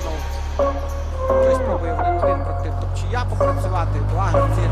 стану. Хтось пробує один один проти я попрацювати, в Агріці.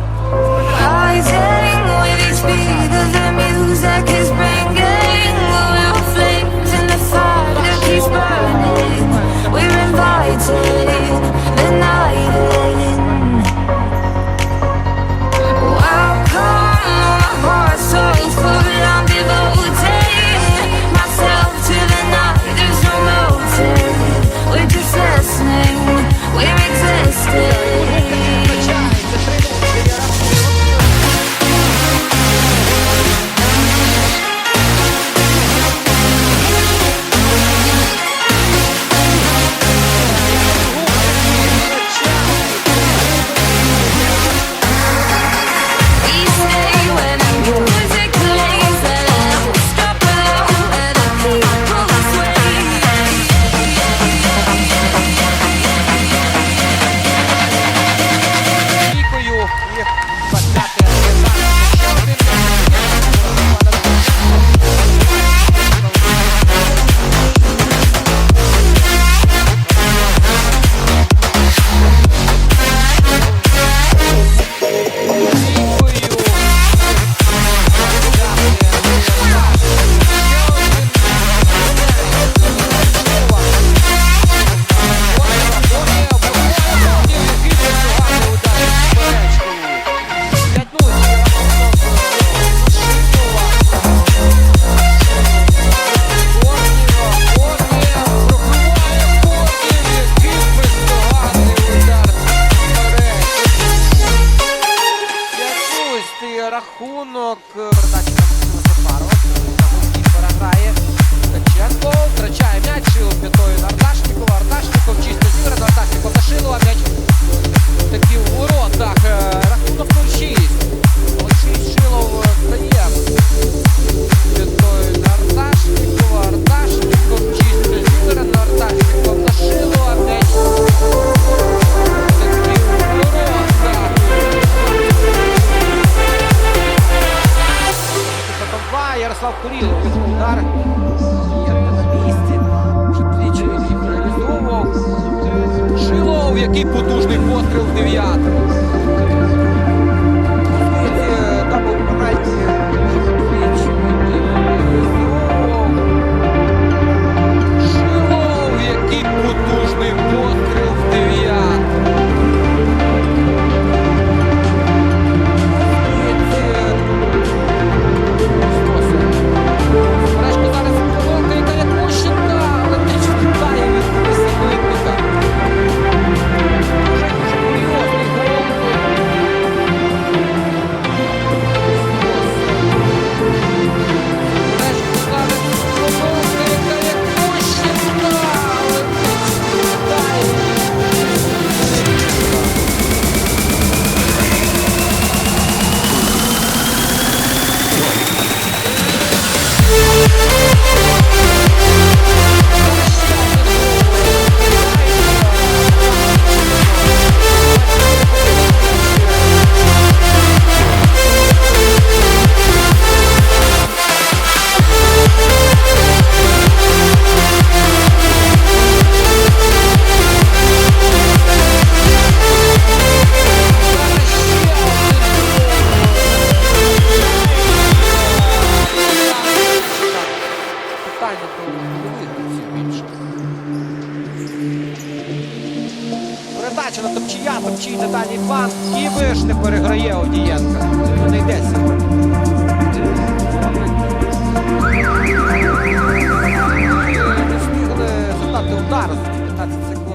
рахунок. Е, Ярослав Курілов удар. на місці. Тричі реалізовував. Жилов, який потужний постріл дев'ятого. передача на топчія, топчій деталі фан. І вишне переграє Одієнка. Не йдеться. Е, встигли результати удару за 15 секунд.